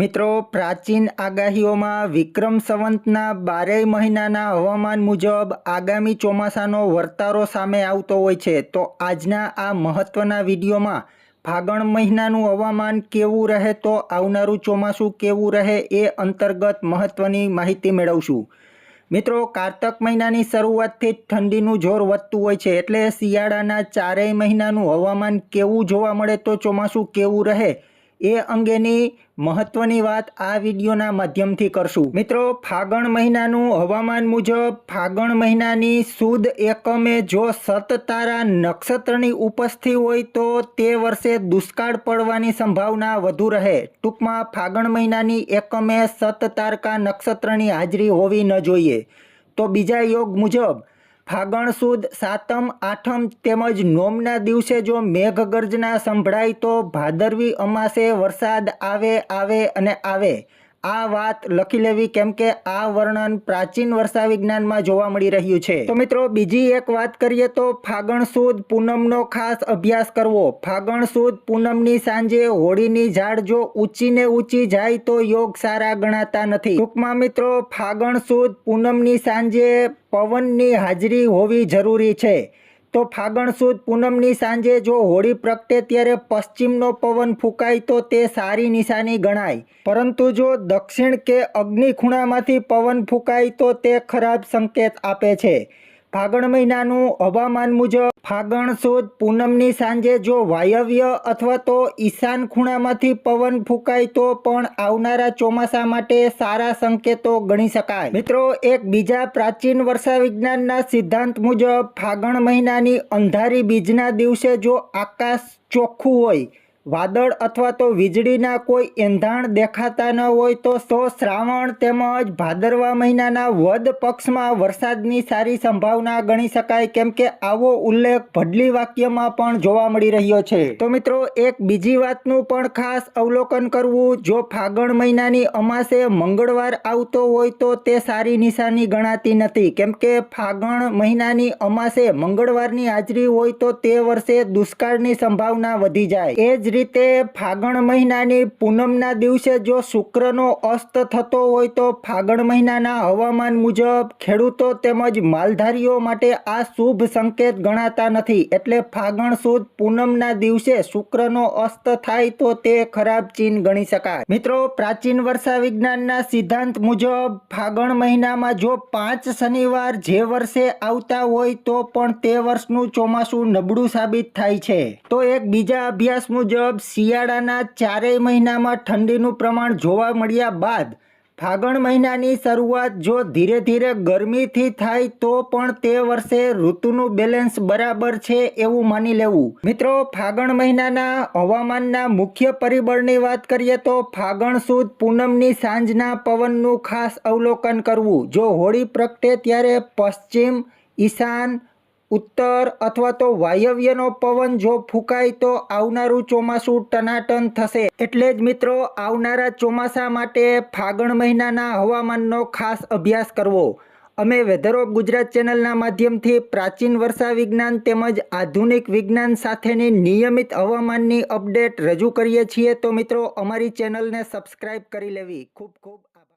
મિત્રો, પ્રાચીન આગાહીઓમાં વિક્રમ સંવંતના બારેય મહિનાના હવામાન મુજબ આગામી ચોમાસાનો વર્તારો સામે આવતો હોય છે. તો આજના આ મહત્ત્વના વિડીયોમાં ફાગણ મહિનાનું હવામાન કેવું રહે, તો આવનારું ચોમાસું કેવું રહે એ અંતર્ગત મહત્ત્વની માહિતી મેળવશું. મિત્રો, કારતક મહિનાની શરૂઆતથી ઠંડીનું જોર વધતું હોય છે. એટલે શિયાળાના ચારેય મહિનાનું હવામાન કેવું જોવા મળે, તો ચોમાસું કેવું રહે એ અંગેની મહત્વની વાત આ વિડીયોના માધ્યમથી કરશું. મિત્રો, ફાગણ મહિનાનું હવામાન મુજબ ફાગણ મહિનાની સુદ એકમે જો સત તારા નક્ષત્રની ઉપસ્થિત હોય તો તે વર્ષે દુષ્કાળ પડવાની સંભાવના વધુ રહે. ટૂંકમાં ફાગણ મહિનાની એકમે સત તારકા નક્ષત્રની હાજરી હોવી ન જોઈએ. તો બીજા યોગ મુજબ ફાગણ સુદ, સાતમ, આઠમ તેમજ નોમના દિવસે જો મેઘગર્જના સંભળાય તો ભાદરવી અમાસે વરસાદ આવે આવે અને આવે. આ વાત લખી લેવી કેમ કે આ વર્ણન પ્રાચીન વર્ષા વિજ્ઞાનમાં જોવા મળી રહ્યું છે. તો મિત્રો, બીજી એક વાત કરીએ તો ફાગણ સુદ પૂનમનો ખાસ અભ્યાસ કરવો. ફાગણ સુદ પૂનમની સાંજે હોળીની ઝાડ જો ઊંચી ને ઊંચી જાય તો યોગ સારા ગણાતા નથી. ટૂંકમાં મિત્રો, ફાગણ સુદ પૂનમની સાંજે પવનની હાજરી હોવી જરૂરી છે. તો ફાગણ સુદ પૂનમની સાંજે જો હોળી પ્રગટે ત્યારે પશ્ચિમનો પવન ફૂંકાય તો તે સારી નિશાની ગણાય. પરંતુ જો દક્ષિણ કે અગ્નિ ખૂણામાંથી પવન ફૂંકાય તો તે ખરાબ સંકેત આપે છે. ફાગણ મહિનાનું હવામાન મુજબ ફાગણ સુદ પૂનમની સાંજે જો વાયવ્ય અથવા તો ઈશાન ખૂણામાંથી પવન ફૂંકાય તો પણ આવનારા ચોમાસા માટે સારા સંકેતો ગણી શકાય. મિત્રો, એક બીજા પ્રાચીન વર્ષા વિજ્ઞાનના સિદ્ધાંત મુજબ ફાગણ મહિનાની અંધારી બીજના દિવસે જો આકાશ ચોખ્ખું હોય વાદળ અથવા તો વીજળીના કોઈ એંધાણ દેખાતા ન હોય તો સો શ્રાવણ તેમજ ભાદરવા મહિનાના વદ પક્ષમાં વરસાદની સારી સંભાવના ગણી શકાય. કેમ કે આવો ઉલ્લેખ ભડલી વાક્યમાં પણ જોવા મળી રહ્યો છે. તો મિત્રો, એક બીજી વાતનું પણ ખાસ અવલોકન કરવું, જો ફાગણ મહિનાની અમાસે મંગળવાર આવતો હોય તો તે સારી નિશાની ગણાતી નથી. કેમ કે ફાગણ મહિનાની અમાસે મંગળવારની હાજરી હોય તો તે વર્ષે દુષ્કાળની સંભાવના વધી જાય. એ રીતે ફાગણ મહિનાની પૂનમના દિવસે જો શુક્રનો અસ્ત થતો હોય તો ફાગણ મહિનાના હવામાન મુજબ ખેડૂતો તેમજ માલધારીઓ માટે આ શુભ સંકેત ગણાતા નથી. એટલે ફાગણ સુદ પૂનમના દિવસે શુક્રનો અસ્ત થાય તો તે ખરાબ ચીન ગણી શકાય. મિત્રો, પ્રાચીન વર્ષા વિજ્ઞાનના સિદ્ધાંત મુજબ ફાગણ મહિનામાં જો પાંચ શનિવાર જે વર્ષે આવતા હોય તો પણ તે વર્ષનું ચોમાસું નબળું સાબિત થાય છે. તો એક બીજા અભ્યાસ મુજબ મુજબ શિયાળાના ચારેય મહિનામાં ઠંડીનું પ્રમાણ જોવા મળ્યા બાદ ફાગણ મહિનાની શરૂઆત જો ધીરે ધીરે ગરમીથી થાય તો પણ તે વર્ષે ઋતુનું બેલેન્સ બરાબર છે એવું માની લેવું. મિત્રો, ફાગણ મહિનાના હવામાનના મુખ્ય પરિબળની વાત કરીએ તો ફાગણ સુદ પૂનમની સાંજના પવનનું ખાસ અવલોકન કરવું. જો હોળી પ્રગટે ત્યારે પશ્ચિમ, ઈશાન ઉત્તર અથવા તો વાયવ્યનો પવન જો ફૂંકાય તો આવનારું ચોમાસું ટનાટન થશે. એટલે જ મિત્રો, આવનારા ચોમાસા માટે ફાગણ મહિનાના હવામાનનો ખાસ અભ્યાસ કરવો. અમે વેધર ઓફ ગુજરાત ચેનલના માધ્યમથી પ્રાચીન વર્ષા વિજ્ઞાન તેમજ આધુનિક વિજ્ઞાન સાથેની નિયમિત હવામાનની અપડેટ રજૂ કરીએ છીએ. તો મિત્રો, અમારી ચેનલને સબસ્ક્રાઇબ કરી લેવી. ખૂબ ખૂબ